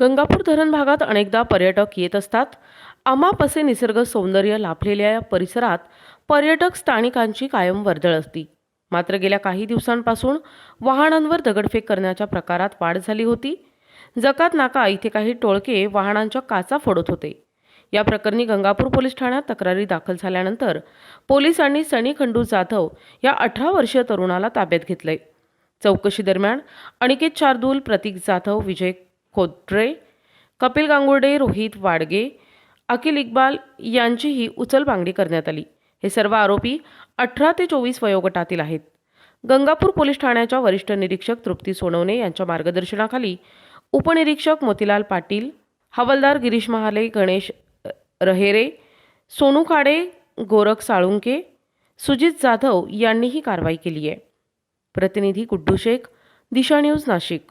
गंगापूर धरण भागात अनेकदा पर्यटक येत असतात. अमाप असे निसर्ग सौंदर्य लाभलेल्या या परिसरात पर्यटक स्थानिकांची कायम वर्दळ असती. मात्र गेल्या काही दिवसांपासून वाहनांवर दगडफेक करण्याच्या प्रकारात वाढ झाली होती. जकात नाका इथे काही टोळके वाहनांच्या काचा फोडत होते. या प्रकरणी गंगापूर पोलीस ठाण्यात तक्रारी दाखल झाल्यानंतर पोलिसांनी सनी खंडू जाधव या अठरा वर्षीय तरुणाला ताब्यात घेतलंय. चौकशी दरम्यान अनिकेत शार्दूल प्रतीक जाधव विजय खोत्रे कपिल गांगुर्डे रोहित वाडगे अखिल इक्बाल यांचीही उचलबांगडी करण्यात आली. हे सर्व आरोपी अठरा ते चोवीस वयोगटातील आहेत. गंगापूर पोलीस ठाण्याच्या वरिष्ठ निरीक्षक तृप्ती सोनवणे यांच्या मार्गदर्शनाखाली उपनिरीक्षक मोतीलाल पाटील हवालदार गिरीश महाले गणेश रहेरे सोनू खाडे गोरख साळुंके सुजित जाधव यांनी ही कारवाई केली आहे. प्रतिनिधी गुड्डू शेख दिशा न्यूज नाशिक.